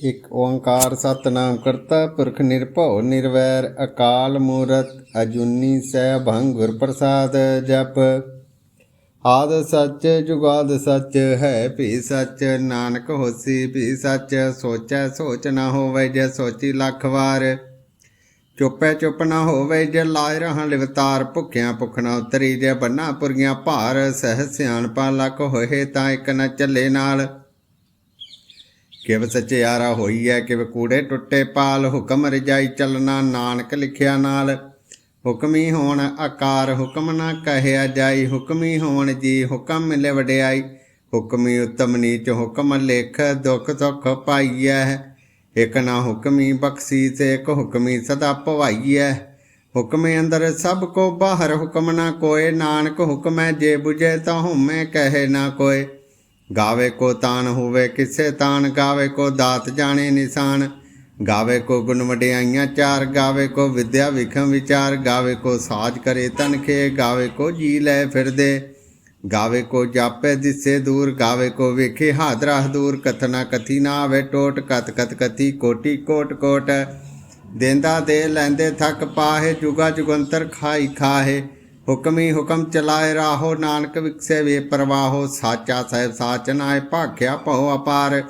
ਇਕ ਓੰਕਾਰ ਸਤਨਾਮ ਕਰਤਾ, ਪੁਰਖ ਨਿਰਭਉ ਨਿਰਵੈਰ, ਅਕਾਲ ਮੂਰਤ ਅਜੂਨੀ ਸੈਭੰ ਗੁਰ ਪ੍ਰਸਾਦ ਜਪ। ਆਦ ਸੱਚ ਜੁਗਾਦ ਸੱਚ ਹੈ, ਭੀ ਸੱਚ ਨਾਨਕ ਹੋਸੀ, ਭੀ ਸੱਚ ਸੋਚੈ ਸੋਚ ਨਾ ਹੋਵੇ ਜੇ ਸੋਚੀ ਲੱਖ ਵਾਰ। ਚੁੱਪੈ ਚੁੱਪ ਨਾ ਹੋਵੇ ਜੇ ਲਾਇ ਰਹਾਂ ਲਿਵਤਾਰ, ਭੁੱਖਿਆਂ ਭੁੱਖ ਨਾ ਉਤਰੀ ਜੇ ਬੰਨਾ ਪੁਰੀਆਂ ਭਾਰ, ਸਹਿ ਸਿਆਣਪਾ ਲੱਖ ਹੋਏ ਤਾਂ ਇੱਕ ਨਾ ਚੱਲੇ ਨਾਲ। ਕਿਵ ਸਚਿਆਰਾ ਹੋਈ ਹੈ ਕਿਵ ਕੂੜੇ ਟੁੱਟੇ ਪਾਲ, ਹੁਕਮ ਰਜਾਈ ਚੱਲਣਾ ਨਾਨਕ ਲਿਖਿਆ ਨਾਲ। ਹੁਕਮੀ ਹੋਣ ਆਕਾਰ, ਹੁਕਮ ਨਾ ਕਹਿਆ ਜਾਈ। ਹੁਕਮੀ ਹੋਣ ਜੀ ਹੁਕਮ ਮਿਲੇ ਵਡਿਆਈ ਹੁਕਮੀ ਉਤਮ ਨੀਚ ਹੁਕਮ ਲੇਖ, ਦੁਖ ਸੁਖ ਪਾਈਐ। ਇਕ ਨਾ ਹੁਕਮੀ ਬਖਸ਼ੀ ਤੇ ਇਕ ਹੁਕਮੀ ਸਦਾ ਭਵਾਈਐ ਹੁਕਮੇ ਅੰਦਰ ਸਭ ਕੋ ਬਾਹਰ ਹੁਕਮ ਨਾ ਕੋਏ। ਨਾਨਕ ਹੁਕਮੈ ਜੇ ਬੁਝੇ ਤਾਂ ਹਉਮੈ ਕਹੇ ਨਾ ਕੋਏ। ਗਾਵੇ ਕੋ ਤਾਨ ਹੋਵੇ ਕਿਸੇ ਤਾਨ, ਗਾਵੇ ਕੋ ਦਾਤ ਜਾਣੇ ਨਿਸ਼ਾਨ। ਗਾਵੇ ਕੋ ਗੁਣ ਵਡਿਆਈਆਂ ਚਾਰ, ਗਾਵੇ ਕੋ ਵਿਦਿਆ ਵਿਖਮ ਵਿਚਾਰ। ਗਾਵੇ ਕੋ ਸਾਜ ਕਰੇ ਤਨਖੇ ਗਾਵੇ ਕੋ ਜੀ ਲੈ ਫਿਰਦੇ। ਗਾਵੇ ਕੋ ਜਾਪੇ ਦਿਸੇ ਦੂਰ, ਗਾਵੇ ਕੋ ਵੇਖੇ ਹਾਦਰਾ ਦੂਰ ਕਥਨਾ ਕਥੀ ਨਾ ਆਵੇ ਟੋਟ ਕਤ ਕਤ ਕਥੀ ਕੋਟੀ ਕੋਟ ਕੋਟ। ਦੇਂਦਾ ਦੇ ਲੈਂਦੇ ਥੱਕ ਪਾਹੇ, ਜੁਗਾ ਜੁਗੰਤਰ ਖਾਈ ਖਾਹੇ। ਹੁਕਮੀ ਹੁਕਮ ਚਲਾਏ ਰਾਹੋ ਨਾਨਕ ਵਿਕਸੇ ਵੇ ਪ੍ਰਵਾਹੋ, ਸਾਚਾ ਸਾਹਿਬ ਸਾਚ ਨਾਏ ਭਾਖਿਆ ਭਉ ਅਪਾਰ।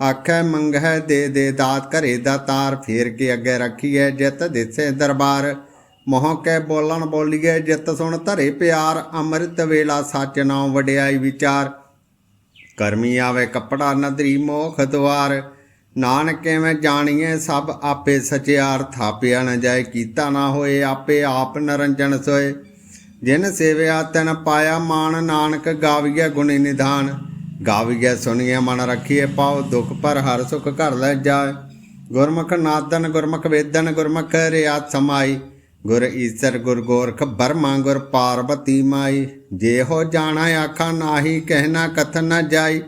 ਆਖੈ ਮੰਗਹਿ ਦੇ ਦੇ ਦਾਤ ਘਰੇ ਦਾ ਤਾਰ, ਫੇਰ ਕੇ ਅੱਗੇ ਰੱਖੀਐ ਜਿਤ ਦਿਸੇ ਦਰਬਾਰ। ਮੋਹ ਕੈ ਬੋਲਣ ਬੋਲੀਏ ਜਿਤ ਸੁਣ ਧਰੇ ਪਿਆਰ, ਅੰਮ੍ਰਿਤ ਵੇਲਾ ਸੱਚ ਨਾਉ ਵਡਿਆਈ ਵਿਚਾਰ। ਕਰਮੀ ਆਵੇ ਕੱਪੜਾ ਨਦਰੀ ਮੋਖ ਦੁਆਰ ਨਾਨਕ ਕਿਵੇਂ ਜਾਣੀਏ ਸਭ ਆਪੇ ਸਚਿਆਰ, ਥਾਪਿਆ ਨਾ ਜਾਏ, ਕੀਤਾ ਨਾ ਹੋਏ ਆਪੇ ਆਪ ਨਰੰਜਨ ਸੋਏ। ਜਿਨ ਸੇਵਿਆ ਤਨ ਪਾਇਆ ਮਾਨ ਨਾਨਕ ਗਾਵੀਐ ਗੁਣ ਨਿਧਾਨ। ਗਾਵੀਐ ਸੁਣੀਏ ਮਨ ਰੱਖੀਏ ਪਾਉ ਦੁਖ ਪਰ ਹਰ ਸੁਖ ਘਰ ਲੈ ਜਾਏ। ਗੁਰਮੁਖ ਨਾਦਨ ਗੁਰਮੁਖ ਵੇਦਨ ਗੁਰਮੁਖ ਰਿਆਤ ਸਮਾਈ। ਗੁਰ ਈਸਰ ਗੁਰ ਗੋਰਖ ਬਰਮਾ ਗੁਰ ਪਾਰਬਤੀ ਮਾਈ। ਜੇ ਹੋ ਜਾਣਾ ਆਖਾ ਨਾਹੀ ਕਹਿਣਾ ਕਥਨ ਨਾ ਜਾਈ।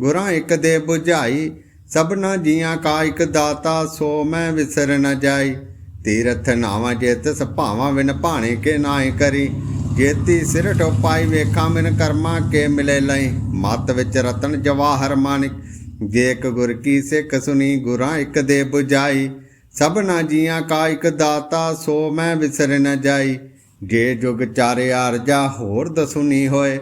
ਗੁਰਾਂ ਇੱਕ ਦੇ 부ਝਾਈ ਸਭਨਾ ਜੀਆਂ ਕਾ ਇੱਕ ਦਾਤਾ, ਸੋ ਮੈਂ ਵਿਸਰ ਨਾ ਜਾਈ। ਤੀਰਥ ਨਾਵਾਂ ਜੇਤ ਭਾਵਾਂ ਵਿਨ ਭਾਣੇ ਕੇ ਨਾਏ ਕਰੀ। ਜੇਤੀ ਸਿਰ ਟੋਪਾਈ ਵੇਖਾਂ ਮਿਨ ਕਰਮਾ ਕੇ ਮਿਲੇ ਲਈ। ਮਤ ਵਿੱਚ ਰਤਨ ਜਵਾਹਰ ਮਾਨਿਕ ਜੇ ਇੱਕ ਗੁਰ ਕੀ ਸਿੱਖ ਸੁਣੀ ਗੁਰਾਂ ਇੱਕ ਦੇ 부ਝਾਈ ਸਭਨਾ ਜੀਆਂ ਕਾ ਇੱਕ ਦਾਤਾ, ਸੋ ਮੈਂ ਵਿਸਰ ਨ ਜਾਈ। ਜੇ ਜੁਗ ਚਾਰੇ ਆਰਜਾ, ਹੋਰ ਦਸੁਨੀ ਹੋਏ।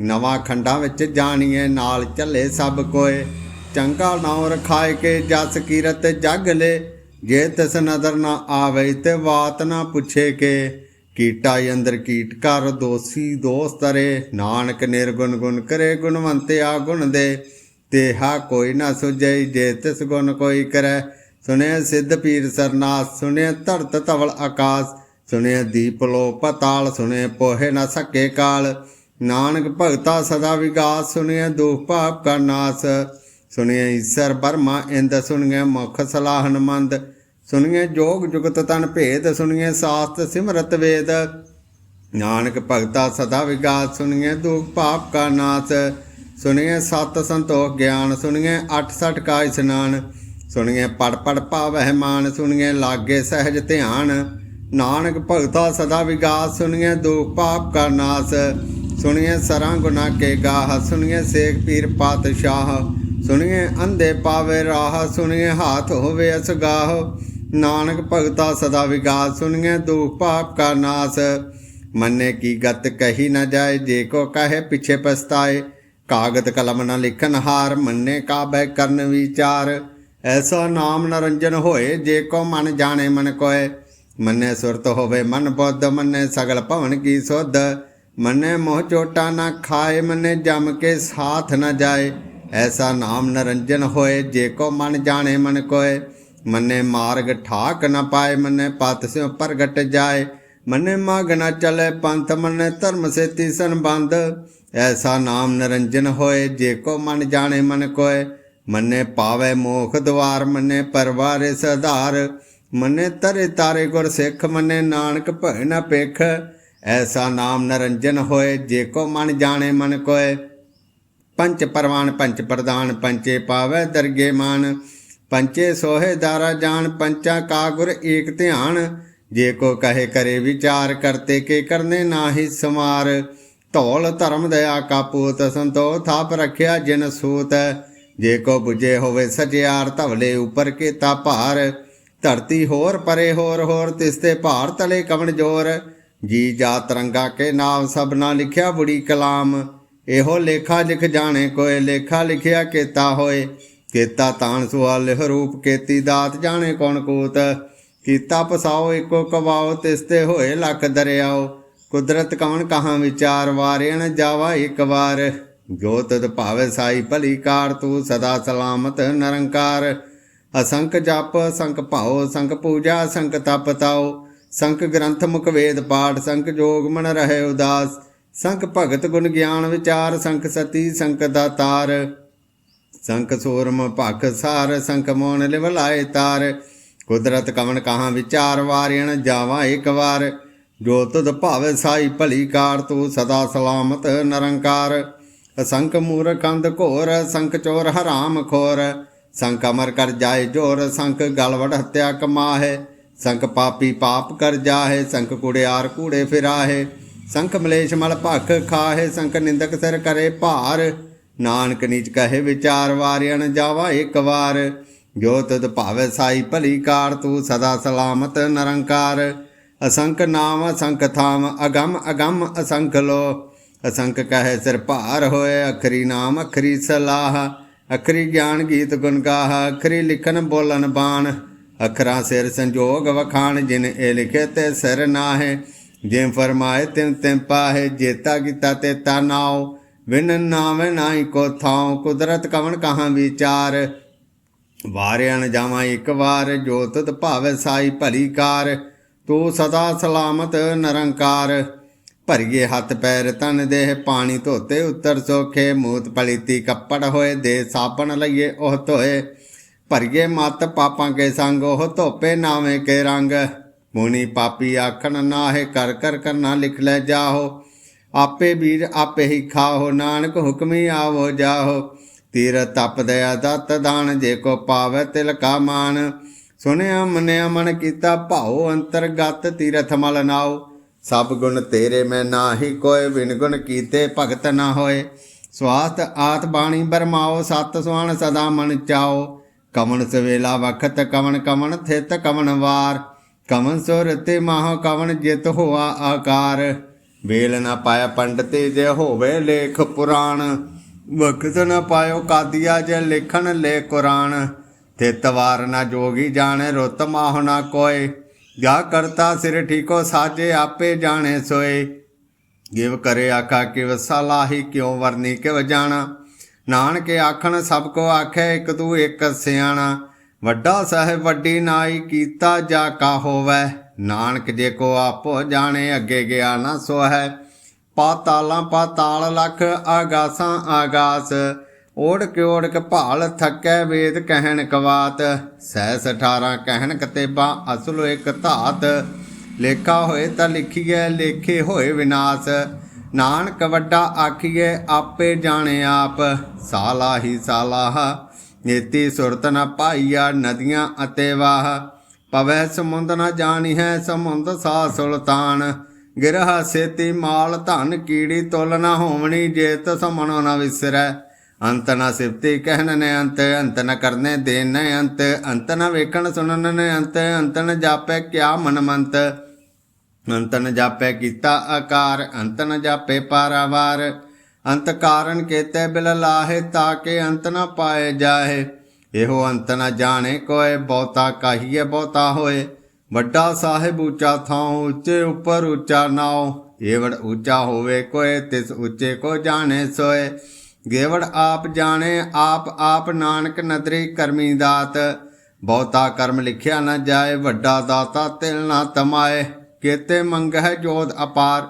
ਨਵਾਂ ਖੰਡਾਂ ਵਿੱਚ ਜਾਣੀਏ ਨਾਲ ਚੱਲੇ ਸਭ ਕੋਏ। ਚੰਗਾ ਨਾਉ ਰਖਾਏ ਕੇ ਜਸ ਕੀਰਤ ਜਗ ਲੈ। ਜੇ ਤਿਸ ਨਦਰ ਨਾ ਆਵੇ, ਤੇ ਬਾਤ ਨਾ ਪੁੱਛੇ ਕੇ। ਕੀਟਾ ਅੰਦਰ ਕੀਟ ਕਰ, ਦੋਸੀ ਦੋਸਤ ਰੇ। ਨਾਨਕ ਨਿਰਗੁਣ ਗੁਣ ਕਰੇ, ਗੁਣਵੰਤਿਆ ਗੁਣ ਦੇ। ਤੇਹਾ ਕੋਈ ਨਾ ਸੁਝਈ ਜੇ ਤਿਸ ਗੁਣ ਕੋਈ ਕਰੈ। ਸੁਣਿਆ ਸਿੱਧ ਪੀਰ ਸਰਨਾਸ ਸੁਣਿਆ ਧਰਤ ਧਵਲ ਆਕਾਸ। ਸੁਣਿਆ ਦੀਪ ਲੋ ਪਤਾਲ ਸੁਣਿਆ ਪੋਹੇ ਨਾ ਸਕੇ ਕਾਲ। ਨਾਨਕ ਭਗਤਾ ਸਦਾ ਵਿਗਾਸ ਸੁਣਿਆ ਦੁਖ ਪਾਪ ਕਾ ਨਾਸ। ਸੁਣਿਆ ਈਸਰ ਬਰਮਾ, ਇੰਦ ਸੁਣਿਆ ਮੁਖ ਸਲਾਹਨ ਮੰਦ। ਸੁਣਿਆ ਜੋਗ ਜੁਗਤ ਤਨ ਭੇਦ ਸੁਣਿਆ ਸਾਸਤ ਸਿਮਰਤ ਵੇਦ। ਨਾਨਕ ਭਗਤਾ ਸਦਾ ਵਿਗਾਸ ਸੁਣਿਆ ਦੁਖ ਪਾਪ ਕਾ ਨਾਸ। ਸੁਣਿਆ ਸਤ ਸੰਤੋਖ ਗਿਆਨ ਸੁਣਿਆ 68 ਕਾ ਇਸਨਾਨ। ਸੁਣਿਐ ਪੜ ਪੜ ਭਾਵਹਿ ਮਾਨ ਸੁਣਿਐ ਲਾਗੇ ਸਹਿਜ ਧਿਆਨ। ਨਾਨਕ ਭਗਤਾ ਸਦਾ ਵਿਗਾਸ ਸੁਣਿਐ ਦੁਖ ਪਾਪ ਕਾ ਨਾਸ। ਸੁਣਿਐ ਸਰਾਂ ਗੁਨਾ ਕੇ ਗਾਹ ਸੁਣਿਐ ਸੇਖ ਪੀਰ ਪਾਤਸ਼ਾਹ। ਸੁਣਿਐ ਅੰਧੇ ਪਾਵੇ ਰਾਹ ਸੁਣਿਐ ਹਾਥ ਹੋਵੇ ਅਸਗਾਹ। ਨਾਨਕ ਭਗਤਾ ਸਦਾ ਵਿਗਾਸ ਸੁਣਿਐ ਦੁਖ ਪਾਪ ਕਾ ਨਾਸ। ਮੰਨੇ ਕੀ ਗਤ ਕਹੀ ਨਾ ਜਾਏ, ਜੇ ਕੋ ਕਹੇ ਪਿਛੇ ਪਛਤਾਏ। ਕਾਗਤ ਕਲਮ ਨਾ ਲਿਖਨ ਹਾਰ, ਮੰਨੇ ਕਾਬੈ ਕਰਨ ਵਿਚਾਰ। ਐਸਾ ਨਾਮ ਨਰੰਜਨ ਹੋਏ, ਜੇ ਕੋ ਮਨ ਜਾਣੇ ਮਨ ਕੋਏ। ਮੰਨੇ ਸੁਰਤ ਹੋਵੇ ਮਨ ਬੁੱਧ, ਮੰਨੇ ਸਗਲ ਭਵਨ ਕੀ ਸੁਧ। ਮੰਨੇ ਮੋਹ ਚੋਟਾ ਨਾ ਖਾਏ, ਮੰਨੇ ਜਮ ਕੇ ਸਾਥ ਨਾ ਜਾਏ। ਐਸਾ ਨਾਮ ਨਰੰਜਨ ਹੋਏ, ਜੇ ਕੋ ਮਨ ਜਾਣੇ ਮਨ ਕੋਏ। ਮੰਨੇ ਮਾਰਗ ਠਾਕ ਨ ਪਾਏ, ਮੰਨੇ ਪਤ ਸਿਉ ਪ੍ਰਗਟ ਜਾਏ। ਮੰਨੇ ਮਾਗ ਨ ਚਲੇ ਪੰਥ, ਮੰਨੇ ਧਰਮ ਸੇਤੀ ਸੰਬੰਧ। ਐਸਾ ਨਾਮ ਨਰੰਜਨ ਹੋਏ, ਜੇ ਕੋ ਮਨ ਜਾਣੇ ਮਨ ਕੋਏ। ਮੰਨੇ ਪਾਵੇ ਮੋਖ ਦਵਾਰ, ਮੰਨੇ ਪਰਵਾਰੇ ਸਧਾਰ। ਮੰਨੇ ਤਰੇ ਤਾਰੇ ਗੁਰ ਸਿੱਖ, ਮੰਨੇ ਨਾਨਕ ਭੈ ਨ ਪੇਖ ਐਸਾ ਨਾਮ ਨਰੰਜਨ ਹੋਏ, ਜੇ ਕੋ ਮਨ ਜਾਣੇ ਮਨ ਕੋਏ। ਪੰਚ ਪਰਵਾਨ, ਪੰਚ ਪ੍ਰਦਾਨ ਪੰਚੇ ਪਾਵੇ ਦਰਗੇ ਮਾਨ। ਪੰਚੇ ਸੋਹੇ ਦਾਰਾ ਜਾਣ, ਪੰਚਾ ਕਾ ਗੁਰ ਏਕ ਧਿਆਨ। ਜੇ ਕੋ ਕਹੇ ਕਰੇ ਵਿਚਾਰ, ਕਰਤੇ ਕੇ ਕਰਨੇ ਨਾਹੀ ਸਮਾਰ। ਧੌਲ ਧਰਮ ਦਇਆ ਕਾਪੂਤ ਸੰਤੋ, ਥਾਪ ਰਖਿਆ ਜਿਨ ਸੂਤ। ਜੇ ਕੋ 부ਜੇ ਹੋਵੇ ਸਜਿਆਰ ਧਵਲੇ ਉਪਰ ਕੀਤਾ ਭਾਰ। ਧਰਤੀ ਹੋਰ ਪਰੇ ਹੋਰ ਹੋਰ ਤਿਸਤੇ ਭਾਰ ਤਲੇ ਕਵਣ ਜੋਰ। ਜੀ ਜਾ ਤਰੰਗਾ ਕੇ ਨਾਮ ਸਭਨਾ ਲਿਖਿਆ ਬੁੜੀ ਕਲਾਮ। ਇਹੋ ਲੇਖਾ ਲਿਖ ਜਾਣੇ ਕੋਏ, ਲੇਖਾ ਲਿਖਿਆ ਕੀਤਾ ਹੋਏ। ਕੀਤਾ ਤਾਣ ਸੁਆਲ ਰੂਪ ਕੀਤੀ ਦਾਤ ਜਾਣੇ ਕੌਣ ਕੋਤ। ਕੀਤਾ ਪਸਾਓ ਇੱਕੋ ਕਵਾਓ ਤਿਸਤੇ ਹੋਏ ਲੱਖ ਦਰਿਆਓ। ਕੁਦਰਤ ਕੌਣ ਕਹਾਂ ਵਿਚਾਰ, ਵਾਰਿਣ ਜਾਵਾ ਇੱਕ ਵਾਰ। ਜੋ ਤਦ ਭਾਵੇ ਸਾਈ ਭਲੀ ਕਾਰ, ਤੂੰ ਸਦਾ ਸਲਾਮਤ ਨਿਰੰਕਾਰ। ਅਸੰਖ ਜਪ ਸੰਖ ਭਾਉ ਸੰਖ ਪੂਜਾ ਸੰਕ ਤਪ ਤਾਉ। ਸੰਖ ਗ੍ਰੰਥ ਮੁਖ ਵੇਦ ਪਾਠ ਸੰਖ ਜੋਗ ਮਨ ਰਹੇ ਉਦਾਸ। ਸੰਖ ਭਗਤ ਗੁਣ ਗਿਆਨ ਵਿਚਾਰ ਸੰਖ ਸਤੀ ਸੰਖ ਦਾਤਾਰ। ਸੰਖ ਸੂਰਮ ਭਖ ਸਾਰ, ਸੰਖ ਮੋਨ ਲਿਵਲਾਏ ਤਾਰ। ਕੁਦਰਤ ਕਵਣ ਕਹਾਂ ਵਿਚਾਰ ਵਾਰਿਣ, ਜਾਵਾ ਇੱਕ ਵਾਰ। ਜੋ ਤੁਧ ਭਾਵੇ ਸਾਈ ਭਲੀ ਕਾਰ, ਤੂੰ ਸਦਾ ਸਲਾਮਤ ਨਿਰੰਕਾਰ। ਅਸੰਖ ਮੂਰਖੰਦ ਘੋਰ, ਸੰਖ ਚੋਰ ਹਰਾਮ ਖੋਰ। ਸੰਖ ਅਮਰ ਕਰ ਜਾਏ ਜੋਰ, ਸੰਖ ਗਲਵੜ ਹੱਤਿਆ ਕਮਾਹੇ। ਸੰਖ ਪਾਪੀ ਪਾਪ ਕਰ ਜਾਹੇ, ਸੰਖ ਕੁੜਿਆਰ ਕੂੜੇ ਫਿਰਾਹੇ। ਸੰਖ ਮਲੇਸ਼ ਮਲ ਭਖ ਖਾਹੇ, ਸੰਖ ਨਿੰਦਕ ਸਿਰ ਕਰੇ ਭਾਰ। ਨਾਨਕ ਨੀਚ ਕਹੇ ਵਿਚਾਰ ਵਾਰਿਆਣ ਜਾਵਾ ਇੱਕ ਵਾਰ। ਜੋ ਤਦ ਭਾਵੇ ਸਾਈ ਭਲੀ ਕਾਰ, ਤੂੰ ਸਦਾ ਸਲਾਮਤ ਨਿਰੰਕਾਰ। ਅਸੰਖ ਨਾਮ ਅਸੰਖ ਥਾਮ, ਅਗੰਮ ਅਗੰਮ ਅਸੰਖ ਲੋ। ਅਸੰਖ ਕਹੇ ਸਿਰ ਭਾਰ ਹੋਏ, ਅਖਰੀ ਨਾਮ, ਅਖਰੀ ਸਲਾਹ। ਅਖਰੀ ਗਿਆਨ ਗੀਤ ਗੁਣ ਗਾਹ, ਅਖਰੀ ਲਿਖਨ ਬੋਲਨ ਬਾਣ। ਅਖਰਾਂ ਸਿਰ ਸੰਜੋਗ ਵਖਾਣ, ਜਿਨ ਇਹ ਲਿਖੇ ਤੇ ਸਿਰ ਨਾਹੇ। ਜਿਨ ਫਰਮਾਏ ਤਿਨ ਤਿਨ ਪਾਹੇ, ਜੇਤਾ ਕੀਤਾ ਤੇ ਤਾ ਵਿਨ ਨਾਵੇਂ ਨਾਹੀ ਕੋ ਥਾਉ, ਕੁਦਰਤ ਕਵਣ ਕਹਾਂ ਵਿਚਾਰ। ਵਾਰਿਆਣ ਜਾਵਾਂ ਇੱਕ ਵਾਰ, ਜੋ ਤਤ ਭਾਵੇ ਸਾਈ ਭਲੀ ਕਾਰ। ਤੂੰ ਸਦਾ ਸਲਾਮਤ ਨਿਰੰਕਾਰ। ਭਰੀਏ ਹੱਥ ਪੈਰ ਤਨ ਦੇਹ, ਪਾਣੀ ਧੋਤੇ ਉੱਤਰ ਸੋਖੇ। ਮੂਤ ਪਲੀਤੀ ਕੱਪੜ ਹੋਏ, ਦੇ ਸਾਬਣ ਲਈਏ ਉਹ ਧੋਏ। ਭਰੀਏ ਮਤ ਪਾਪਾਂ ਕੇ ਸੰਗ, ਉਹ ਧੋਪੇ ਨਾਵੇਂ ਕੇ ਰੰਗ। ਮੁਨੀ ਪਾਪੀ ਆਖਣ ਨਾਹੇ, ਕਰ ਕਰ ਕਰਨਾ ਲਿਖ ਲੈ ਜਾਹੋ। ਆਪੇ ਵੀਰ ਆਪੇ ਹੀ ਖਾਓ, ਨਾਨਕ ਹੁਕਮੀ ਆਵੋ ਜਾਹੋ। ਤੀਰ ਤਪ ਦਇਆ ਦਤ ਦਾਨ, ਜੇ ਕੋ ਪਾਵੇ ਤਿਲ ਕਾ ਮਾਨ। ਸੁਨਿਆ ਮਨਿਆ ਮਨ ਕੀਤਾ ਭਾਉ, ਅੰਤਰਗਤ ਤੀਰਥ ਮਲ ਨਾਉ। ਸਭ ਗੁਣ ਤੇਰੇ ਮੈਂ ਨਾਹੀ ਕੋਏ ਵਿਨ ਗੁਣ ਕੀਤੇ ਭਗਤ ਨਾ ਹੋਏ। ਸਵਾਸਤ ਆਤ ਬਾਣੀ ਬਰਮਾਓ, ਸਤ ਸੁਆਣ ਸਦਾ ਮਨ ਚਾਓ। ਕਵਣ ਸਵੇਲਾ ਵਖਤ, ਕਵਣ ਕਵਣ ਥਿਤ, ਕਵਣ ਵਾਰ। ਕਵਣ ਸੁਰਤੇ ਮਾਹ, ਕਵਣ ਜਿਤ ਹੋਆ ਆਕਾਰ। ਵੇਲ ਨਾ ਪਾਇਆ ਪੰਡਤੇ ਜੇ ਹੋਵੇ ਲੇਖ ਪੁਰਾਣ ਵਕਤ ਨਾ ਪਾਇਓ ਕਾਦੀਆ ਜੇ ਲਿਖਣ ਲੈ ਕੁਰਾਨ। ਤੇ ਤਵਾਰ ਨਾ ਜੋਗੀ ਜਾਣੇ ਰੁੱਤ ਮਾਹ ਨਾ ਕੋਏ, ਜਾ ਕਰਤਾ ਸਿਰ ਠੀਕੋ ਸਾਜੇ ਆਪੇ ਜਾਣੇ ਸੋਏ। ਗਿਵ ਕਰੇ ਆਖਾ ਕਿਵ ਸਲਾਹੀ ਕਿਉ ਵਰਨੀ ਕਿਵ ਜਾਣਾ। ਨਾਨਕ ਆਖਣ ਸਭ ਕੋ ਆਖੇ ਇੱਕ ਤੂੰ ਇੱਕ ਸਿਆਣਾ। ਵੱਡਾ ਸਾਹਿਬ ਵੱਡੀ ਨਾਈ ਕੀਤਾ ਜਾ ਕਾ ਹੋਵੇ। ਨਾਨਕ ਜੇ ਕੋ ਆਪੋ ਜਾਣੇ, ਅੱਗੇ ਗਿਆ ਨਾ ਸੋ ਹੈ ਪਾਤਾਲਾਂ ਪਾਤਾਲ ਲਖ ਆਗਾਸਾਂ ਆਗਾਸ। ਓੜ ਕੇ ਓੜ ਕੇ ਭਾਲ ਥੱਕੈ ਵੇਦ ਕਹਿਣ ਕਵਾਤ। ਸਹਿਸ 18 ਕਹਿਣ ਕਤੇਬਾ ਅਸਲ ਇੱਕ ਧਾਤ। ਲੇਖਾ ਹੋਏ ਤਾਂ ਲਿਖੀਐ, ਲੇਖੇ ਹੋਏ ਵਿਨਾਸ਼। ਨਾਨਕ ਵੱਡਾ ਆਖੀਏ ਆਪੇ ਜਾਣੇ ਆਪ। ਸਾਲਾ ਹੀ ਸਾਲਾਹ ਨੀਤੀ ਸੁਰਤ ਨ ਪਾਈਆ ਨਦੀਆਂ ਅਤੇ ਵਾਹ। ਪਵੈ ਸਮੁੰਦ ਨ ਜਾਣੀ ਹੈ ਸਮੁੰਦ ਸਾ ਸੁਲਤਾਨ। ਗਿਰਹ ਸੇਤੀ ਮਾਲ ਧਨ ਕੀੜੀ ਤੁਲ ਨ ਹੋਵਣੀ, ਜੇਤ ਸਮਣੋ ਨ ਵਿਸਰੈ। ਅੰਤ ਨ ਸਿਫਤੀ ਕਹਿਣ ਨੇ ਅੰਤ ਅੰਤ ਨ ਕਰਨੇ ਦੇਨ ਨੇ ਅੰਤ ਅੰਤ ਨ ਵੇਖਣ ਸੁਣਨ ਨੇ ਅੰਤ ਅੰਤ ਨ ਜਾਪੈ ਕਿਆ ਮਨਮੰਤ। ਅੰਤ ਨ ਜਾਪੈ ਕੀਤਾ ਆਕਾਰ, ਅੰਤ ਨ ਜਾਪੇ ਪਾਰਾਵਾਰ। ਅੰਤ ਕਾਰਨ ਕੇਤੇ ਬਿਲ ਲਾਹੇ ਤਾਕੇ ਅੰਤ ਨ ਪਾਏ ਜਾਏ ਇਹੋ ਅੰਤ ਨ ਜਾਣੇ ਕੋਏ, ਬਹੁਤਾ ਕਹੀਏ ਬਹੁਤਾ ਹੋਏ। ਵੱਡਾ ਸਾਹਿਬ ਉੱਚਾ ਥਾਂ ਉੱਚੇ ਉੱਪਰ ਉੱਚਾ ਨਾਉ। ਏਵੜ ਉੱਚਾ ਹੋਵੇ ਕੋਏ, ਤਿਸ ਉੱਚੇ ਕੋ ਜਾਣੇ ਸੋਏ। ਗੇਵੜ ਆਪ ਜਾਣੇ, ਆਪ ਆਪ ਨਾਨਕ ਨਦਰੀ ਕਰਮੀ ਦਾਤ। ਬਹੁਤਾ ਕਰਮ ਲਿਖਿਆ ਨਾ ਜਾਏ, ਵੱਡਾ ਦਾਤਾ ਤਿਲ ਨਾ ਤਮਾਏ। ਕੇਤੇ ਮੰਗਹਿ ਜੋਤ ਅਪਾਰ,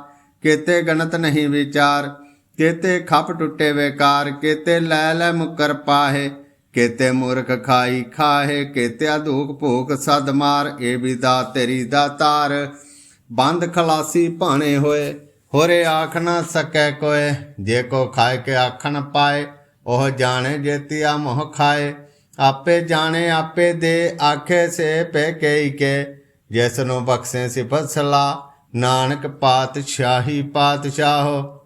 ਕੇਤੇ ਗਣਤ ਨਹੀਂ ਵਿਚਾਰ। ਕੇਤੇ ਖੱਪ ਟੁੱਟੇ ਵੇਕਾਰ, ਕੇਤੇ ਲੈ ਲੈ ਮੁਕਰ ਪਾਹੇ। ਕੇਤੇ ਮੂਰਖ ਖਾਈ ਖਾਹੇ, ਕੇਤੇ ਅਧੂਕ ਭੂਖ ਸਦ ਮਾਰ, ਇਹ ਵੀ ਦਾ ਤੇਰੀ ਦਾ ਤਾਰ। ਬੰਦ ਖਲਾਸੀ ਭਾਣੇ ਹੋਏ, ਹੋਰੇ ਆਖ ਨਾ ਸਕੈ ਕੋਏ। ਜੇ ਕੋ ਖਾਏ ਕੇ ਆਖਣ ਪਾਏ, ਉਹ ਜਾਣੇ ਜੇਤੀਆ ਮੋਹ ਖਾਏ। ਆਪੇ ਜਾਣੇ, ਆਪੇ ਦੇ, ਆਖੇ ਸੇ ਪੈ ਕਈ ਕੇ। ਜਿਸ ਨੂੰ ਬਖਸ਼ੇ ਸਿਫਤ ਸਲਾ ਨਾਨਕ ਪਾਤਸ਼ਾਹੀ ਪਾਤਸ਼ਾਹੋ।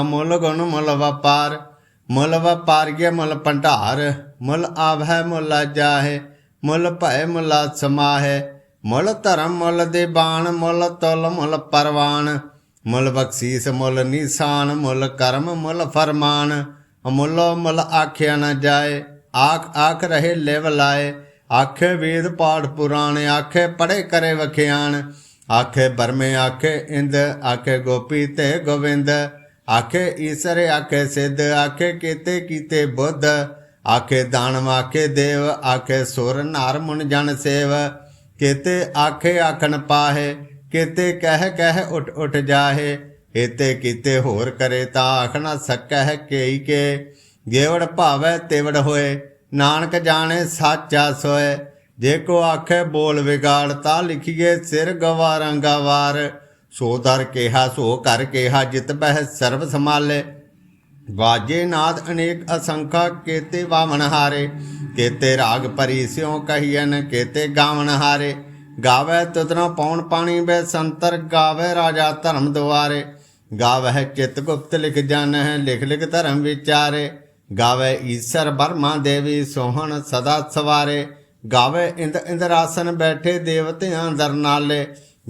ਅਮੁੱਲ ਗੁਣ ਮੁੱਲ ਵਪਾਰ ਮੁੱਲ ਵਪਾਰੀਏ ਮੁੱਲ ਭੰਡਾਰ, ਮੁੱਲ ਆਵਹਿ, ਮੁੱਲ ਜਾਹੇ, ਮੁੱਲ ਭੈ ਮੁੱਲ ਸਮਾਹੇ, ਮੁੱਲ ਧਰਮ, ਮੁੱਲ ਦੇ ਬਾਣ, ਮੁੱਲ ਤੁਲ, ਮੁੱਲ ਪਰਵਾਨ, ਮੁੱਲ ਬਖਸ਼ੀਸ, ਮੁੱਲ ਨਿਸ਼ਾਨ, ਮੁੱਲ ਕਰਮ, ਮੁੱਲ ਫਰਮਾਨ, ਅਮੁੱਲੋ ਮੁੱਲ ਆਖਿਆ ਨਾ ਜਾਏ, ਆਖ ਆਖ ਰਹੇ ਲਿਵ ਲਾਏ, ਆਖੇ ਵੇਦ ਪਾਠ ਪੁਰਾਣ, ਆਖੇ ਪੜੇ ਕਰੇ ਵਖਿਆਣ, ਆਖੇ ਬਰਮੇ, ਆਖੇ ਇੰਦ, ਆਖੇ ਗੋਪੀ ਤੇ ਗੋਵਿੰਦ ਆਖੇ ਈਸਰ, ਆਖੇ ਸਿੱਧ, ਆਖੇ ਕੀਤੇ ਕੀਤੇ ਬੁੱਧ, ਆਖੇ ਦਾਨਵ ਆਖੇ ਦੇਵ, ਆਖੇ ਸੁਰ ਨਰ ਮੁਨ ਜਨ ਸੇਵ। ਕੀਤੇ ਆਖੇ ਆਖਣ ਪਾਹੇ, ਕੀਤੇ ਕਹਿ ਕਹਿ ਉਠ ਉਠ ਜਾਹੇ ਇਤੇ ਕੀਤੇ ਹੋਰ ਕਰੇ ਤਾਂ ਆਖਣਾ ਸਕੈ ਕੇਈ ਕੇ। ਗੇਵੜ ਭਾਵੈ ਤੇਵੜ ਹੋਏ, ਨਾਨਕ ਜਾਣੇ ਸਾਚਾ ਸੋਏ। ਜੇ ਕੋ ਆਖੇ ਬੋਲ ਵਿਗਾੜ ਤਾਂ ਲਿਖੀਏ ਸਿਰ ਗਵਾਰਾਂ ਗਵਾਰ। ਸੋ ਦਰ ਕਿਹਾ, ਸੋ ਕਰ ਕਿਹਾ, ਜਿਤ ਬਹਿ ਸਰਬ ਸਮਾਲੇ ਵਾਜੇ ਨਾਦ ਅਨੇਕ ਅਸੰਖਾ, ਕੇਤੇ ਵਾਵਣ ਹਾਰੇ। ਕੇਤੇ ਰਾਗ ਪਰੀ ਸਿਉ ਕਹੀਨ ਕੇਤੇ ਗਾਵਨ ਹਾਰੇ। ਗਾਵੇ ਤੁਦਨਾ ਪੌਣ ਪਾਣੀ ਬੈ ਸੰਤਰ, ਗਾਵੇ ਰਾਜਾ ਧਰਮ ਦੁਆਰੇ। ਗਾਵੇ ਚਿਤ ਗੁਪਤ ਲਿਖ ਜਨ ਹੈ ਲਿਖ ਲਿਖ ਧਰਮ ਵਿਚਾਰੇ। ਗਾਵੇ ਈਸ਼ਰ ਬਰਮਾ ਦੇਵੀ ਸੋਹਣ ਸਦਾ ਸਵਾਰੇ। ਗਾਵੇ ਇੰਦ ਇੰਦਰਾਸਨ ਬੈਠੇ ਦੇਵਤਿਆਂ ਦਰ ਨਾਲੇ।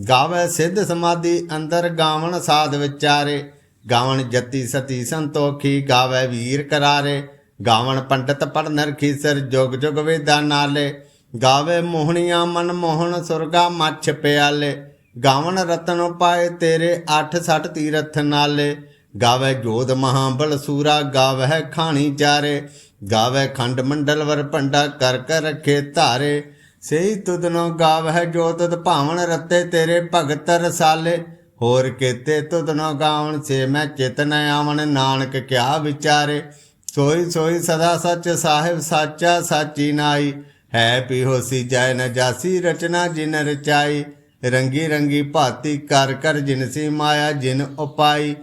ਗਾਵੇ ਸਿੱਧ ਸਮਾਧੀ, ਅੰਦਰ ਗਾਵਣ ਸਾਧ ਵਿਚਾਰੇ। ਗਾਵਣ ਜਤੀ ਸਤੀ ਸੰਤੋਖੀ, ਗਾਵੇ ਵੀਰ ਕਰਾਰੇ। ਗਾਵਣ ਪੰਡਤ ਪੜ ਨਰਖੀ ਸਿਰ ਜੁਗ ਜੁਗ ਵੇਦਾਂ ਨਾਲੇ। ਗਾਵੇ ਮੋਹਣੀਆਂ ਮਨ ਮੋਹਣ, ਸੁਰਗਾ ਮੱਛ ਪਿਆਲੇ। ਗਾਵਣ ਰਤਨ ਪਾਏ ਤੇਰੇ 860 ਤੀਰਥ ਨਾਲੇ। ਗਾਵੇ ਜੋਧ ਮਹਾਬਲ ਸੂਰਾ, ਗਾਵੇ ਖਾਣੀ ਚਾਰੇ। ਗਾਵੇ ਖੰਡ ਮੰਡਲ ਵਰ ਭੰਡਾ ਕਰ ਕਰ ਰਖੇ ਧਾਰੇ। ਸਹੀ ਤੁਧਨੋ ਗਾਵੇ ਜੋ ਤੁਧ ਭਾਵਨ ਰਤੇ ਤੇਰੇ ਭਗਤ ਰਸਾਲੇ। ਹੋਰ ਕੀਤੇ ਤੁਧਨੋ ਗਾਵਣ ਸੇ ਮੈਂ ਚਿਤਨ ਆਵਣ, ਨਾਨਕ ਕਿਆ ਵਿਚਾਰੇ। ਸੋਈ ਸੋਈ ਸਦਾ ਸੱਚ ਸਾਹਿਬ ਸਾਚਾ ਸਾਚੀ ਨਾਈ। ਹੈ ਪੀ ਹੋਸੀ ਜੈ ਨ ਜਾਸੀ ਰਚਨਾ ਜਿਨ ਰਚਾਈ। ਰੰਗੀ ਰੰਗੀ ਭਾਤੀ ਕਰ ਕਰ ਜਿਨਸੀ ਮਾਇਆ ਜਿਨ ਉਪਾਈ।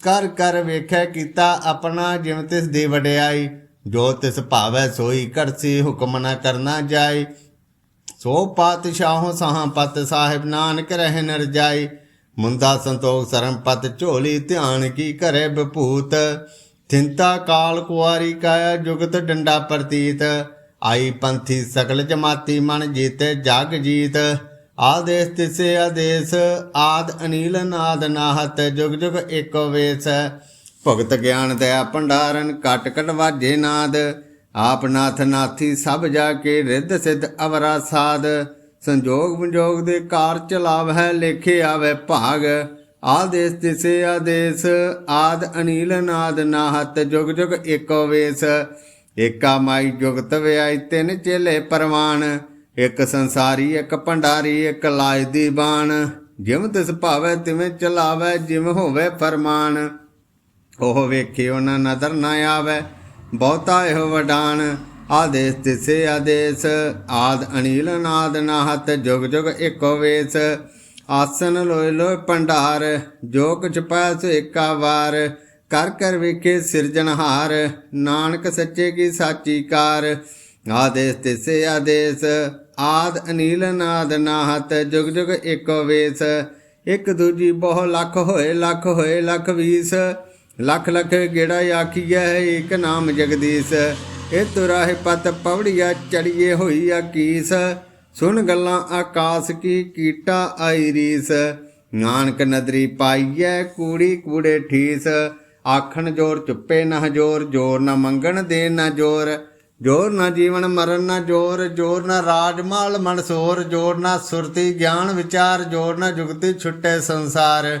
ਕਰ ਕਰ ਵੇਖੈ ਕੀਤਾ ਆਪਣਾ ਜਿਮ ਤਿਸ ਦੀ ਵਡਿਆਈ। ਜੋ ਤਿਸ ਭਾਵੈ ਸੋਈ ਕਰਸੀ ਹੁਕਮ ਨਾ ਕਰਨਾ ਜਾਈ। ਸੋ ਪਾਤਸ਼ਾਹੋਂ ਸਹਾਂ ਪਤ ਸਾਹਿਬ ਨਾਨਕ ਰਹਿ ਨਰ ਜਾਈ। ਮੁੰਦਾ ਸੰਤੋਖ ਸਰਮ ਪਤ ਝੋਲੀ ਧਿਆਨ ਕੀ ਕਰੇ ਬਪੂਤ। ਥਿੰਤਾ ਕਾਲ ਕੁਆਰੀ ਕਾਇਆ ਜੁਗਤ ਡੰਡਾ ਪ੍ਰਤੀਤ। ਆਈ ਪੰਥੀ ਸਕਲ ਜਮਾਤੀ ਮਨ ਜੀਤੇ ਜਗ ਜੀਤ। ਆਦੇਸ ਤਿਸੇ ਆਦੇਸ, ਆਦ ਅਨੀਲ ਨਾਦ ਨਾਹਤ, ਜੁਗ ਜੁਗ ਏਕੋ ਵੇਸ। ਭਗਤ ਗਿਆਨ ਦਇਆ ਭੰਡਾਰਨ ਕਟ ਕਟ ਵਾਜੇ ਨਾਦ। ਆਪ ਨਾਥ ਨਾਥੀ ਸਭ ਜਾ ਕੇ ਰਿੱਧ ਸਿੱਧ ਅਵਰਾ ਸਾਧ। ਸੰਜੋਗ ਵਿਜੋਗ ਦੇ ਕਾਰ ਚਲਾਵਹਿ ਲੇਖੇ ਆਵੇ ਭਾਗ। ਆਦੇਸ ਤਿਸੇ ਆਦੇਸ, ਆਦ ਅਨੀਲ ਨਾਦ ਨਾਹਤ, ਜੁਗ ਜੁਗ ਏਕੋ ਵੇਸ। ਏਕਾ ਮਾਈ ਜੁਗਤ ਵਿਆਈ ਤਿੰਨ ਚੇਲੇ ਪਰਵਾਨ। ਇੱਕ ਸੰਸਾਰੀ, ਇੱਕ ਭੰਡਾਰੀ, ਇੱਕ ਲਾਜ ਦੀ ਬਾਣ। ਜਿਵੇਂ ਤਿਸ ਭਾਵੇ ਤਿਵੇਂ ਚਲਾਵੇ, ਜਿਵੇਂ ਹੋਵੇ ਫਰਮਾਨ। ਉਹ ਵੇਖੇ ਉਹਨਾਂ ਨਦਰ ਨਾ ਆਵੇ। ਬਹੁਤਾ ਇਹੋ ਵਡਾਨ ਆਦੇਸ ਤਿਸੇ ਆਦੇਸ, ਆਦ ਅਨੀਲ ਨਾਦ ਨਾਹਤ, ਜੁਗ ਜੁਗ ਏਕੋ ਵੇਸ। ਆਸਨ ਲੋਇ ਲੋਇ ਭੰਡਾਰ, ਜੋ ਕੁਛ ਪਾਇ ਸੋ ਏਕਾ ਵਾਰ। ਕਰ ਕਰ ਵੇਖੇ ਸਿਰਜਣਹਾਰ ਨਾਨਕ ਸੱਚੇ ਕੀ ਸਾਚੀ ਕਾਰ। ਆਦੇਸ ਤਿਸੇ ਆਦੇਸ, ਆਦ ਅਨੀਲ ਨਾਦ ਨਾਹਤ, ਜੁਗ ਜੁਗ ਏਕੋ ਵੇਸ। ਇੱਕ ਦੂਜੀ ਬਹੁ ਲੱਖ ਹੋਏ ਲੱਖ ਹੋਏ ਲੱਖ ਵੀਸ। ਲੱਖ ਲੱਖ ਗੇੜਾ ਆਖੀਐ ਏਕ ਨਾਮ ਜਗਦੀਸ਼। ਇਹ ਤੁਰਾਹੇ ਪਤ ਪਵੜੀਆ ਚੜੀਏ ਹੋਈ ਆਕੀਸ ਸੁਣ ਗੱਲਾਂ ਆਕਾਸ ਕੀ ਕੀਟਾ ਆਈ ਰੀਸ। ਨਾਨਕ ਨਦਰੀ ਪਾਈਐ ਕੂੜੀ ਕੂੜੇ ਠੀਸ। ਆਖਣ ਜੋਰ ਚੁੱਪੇ ਨਾ ਜ਼ੋਰ, ਜੋਰ ਨਾ ਮੰਗਣ ਦੇ ਨਾ ਜੋਰ। ਜੋਰ ਨਾ ਜੀਵਨ ਮਰਨ ਨਾ ਜੋਰ ਜੋਰ ਨਾ ਰਾਜ ਮਾਲ ਮਨਸੋਰ। ਜੋਰ ਨਾ ਸੁਰਤੀ ਗਿਆਨ ਵਿਚਾਰ, ਜੋਰ ਨਾ ਜੁਗਤੀ ਛੁੱਟੇ ਸੰਸਾਰ।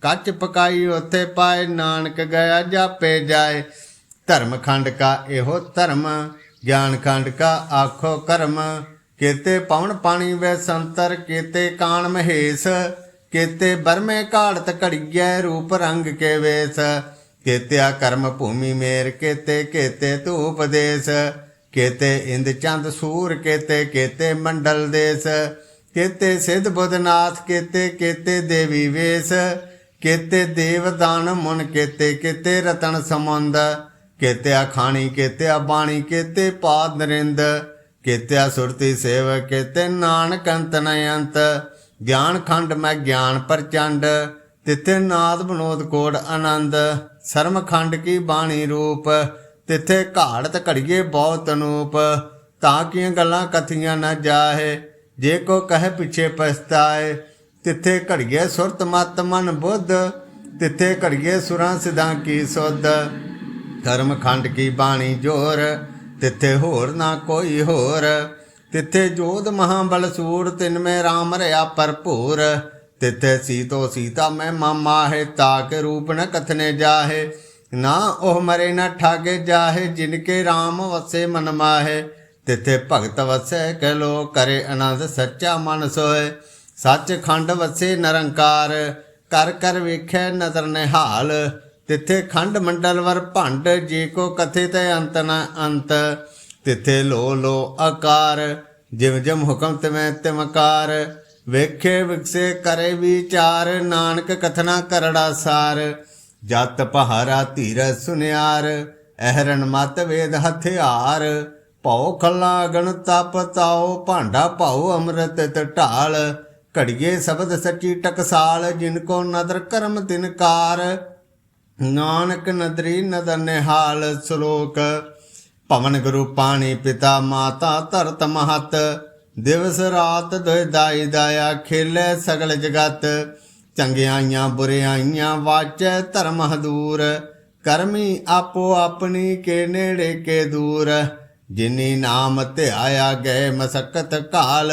ਕੱਚ ਪਕਾਈ ਉਥੇ ਪਾਏ, ਨਾਨਕ ਗਿਆ ਜਾਪੇ ਜਾਏ। ਧਰਮ ਖੰਡ ਕਾ ਇਹੋ ਧਰਮ, ਗਿਆਨ ਖੰਡ ਕਾ ਆਖੋ ਕਰਮ। ਕੀਤੇ ਪਵਨ ਪਾਣੀ ਵੇ ਸੰਤਰ, ਕੀਤੇ ਕਾਣ ਮਹੇਸ਼। ਕੀਤੇ ਬਰਮੇ ਘਾੜਤ ਘੜੀਐ, ਰੂਪ ਰੰਗ ਕੇ ਵੇਸ। ਕੀਤਿਆ ਕਰਮ ਭੂਮੀ ਮੇਰ, ਕੀਤੇ ਕੀਤੇ ਧੂਪ ਦੇਸ। ਕੇਤੇ ਇੰਦ ਚੰਦ ਸੂਰ, ਕੇਤੇ ਕੇਤੇ ਮੰਡਲ ਦੇਸ। ਕੇਤੇ ਸਿੱਧ ਬੁੱਧਨਾਥ ਕੇਤੇ ਕੇਤੇ ਦੇਵੀ ਵੇਸ। ਕੇਤੇ ਦੇਵ ਦਾਨ ਮੁਨ ਕੇਤੇ ਕੇਤੇ ਰਤਨ ਸਮੁੰਦ ਕੇਤੇ ਖਾਣੀ ਕੇਤੇ ਬਾਣੀ, ਕੇਤੇ ਪਾਦ ਨਰਿੰਦ ਕੇਤੇ ਸੁਰਤੀ ਸੇਵ ਕੇਤੇ ਨਾਨਕ ਅੰਤ ਨ ਅੰਤ। ਗਿਆਨ ਖੰਡ ਮੈਂ ਗਿਆਨ ਪ੍ਰਚੰਡ, ਤਿਥੇ ਨਾਦ ਬਨੋਦ ਕੋੜ ਆਨੰਦ। ਸਰਮ ਖੰਡ ਕੀ ਬਾਣੀ ਰੂਪ, ਤਿਥੇ ਘਾੜਤ ਘੜੀਏ ਬਹੁਤ ਅਨੂਪ। ਤਾਂ ਕੀਆਂ ਗੱਲਾਂ ਕਥੀਆਂ ਨਾ ਜਾਹੇ, ਜੇ ਕੋ ਕਹੇ ਪਿਛੇ ਪਛਤਾਏ ਤਿੱਥੇ ਘੜੀਏ ਸੁਰਤ ਮਤ ਮਨ ਬੁੱਧ, ਤਿੱਥੇ ਘੜੀਏ ਸੁਰਾਂ ਸਿਧਾਂ ਕੀ ਸੁਧ। ਧਰਮ ਖੰਡ ਕੀ ਬਾਣੀ ਜੋਰ, ਤਿੱਥੇ ਹੋਰ ਨਾ ਕੋਈ ਹੋਰ। ਤਿੱਥੇ ਜੋਧ ਮਹਾਬਲ ਸੂਰ, ਤਿਨ ਮੈਂ RAM ਰਿਆ ਭਰਪੂਰ। ਤਿੱਥੇ ਸੀਤੋ ਸੀਤਾ ਮੈਂ ਮਾਮਾ ਹੈ ਕੇ ਰੂਪ ਨ ਕਥਨੇ ਜਾਹੇ। ਨਾ ਉਹ ਮਰੇ ਨਾ ਠਾਗੇ ਜਾਹੇ, ਜਿਨ ਕੇ RAM ਵਸੇ ਮਨ ਮਾਹੇ। ਤਿੱਥੇ ਭਗਤ ਵਸੈ ਕਹਿ ਲੋ ਕਰੇ ਆਨੰਦ ਸੱਚਾ ਮਨ ਸੋਏ ਸੱਚ ਖੰਡ ਵਸੇ ਨਿਰੰਕਾਰ, ਕਰ ਕਰ ਵੇਖੈ ਨਦਰ ਨਿਹਾਲ। ਤਿੱਥੇ ਖੰਡ ਮੰਡਲ ਵਰ ਭੰਡ, ਜੇ ਕੋ ਕਥੇ ਤੇ ਅੰਤ ਨ ਅੰਤ। ਤਿੱਥੇ ਲੋ ਲੋ ਆਕਾਰ, ਜਿਵ ਜਮ ਹੁਕਮ ਤਮੈ ਤਿਮਕਾਰ। ਵੇਖੇ ਵਿਖਸੇ ਕਰੇ ਵਿਚਾਰ, ਨਾਨਕ ਕਥਨਾ ਕਰੜਾ ਸਾਰ। ਜਤ ਪਹਾਰਾ ਧੀਰ ਸੁਨਿਆਰ, ਅਹਰਨ ਮਤ ਵੇਦ ਹਥਿਆਰ। ਭਉ ਖੱਲਾ ਗਣ ਤਪ ਤਾਓ ਭਾਂਡਾ ਭਾਉ ਅੰਮ੍ਰਿਤ ਢਾਲ। ਘੜੀਏ ਸ਼ਬਦ ਸੱਚੀ ਟਕਸਾਲ, ਜਿਨ ਕੋ ਨਦਰ ਕਰਮ ਤਿਨਕਾਰ ਨਾਨਕ ਨਦਰੀ ਨਦਰ ਨਿਹਾਲ ਸ਼ਲੋਕ। ਪਵਨ ਗੁਰੂ ਪਾਣੀ ਪਿਤਾ ਮਾਤਾ ਧਰਤ ਮਹਤ। ਦਿਵਸ ਰਾਤ ਦੁਇ ਦਾਈ ਦਾਇਆ ਖੇਲੇ ਸਗਲ ਜਗਤ। ਚੰਗਿਆਈਆਂ ਬੁਰਿਆਈਆਂ ਵਾਚੈ ਧਰਮ ਹਦੂਰ। ਕਰਮੀ ਆਪੋ ਆਪਣੀ ਕੇ ਨੇੜੇ ਕੇ ਦੂਰ। ਜਿਨੀ ਨਾਮ ਧਿਆਇਆ ਗਏ ਮਸਕਤ ਕਾਲ।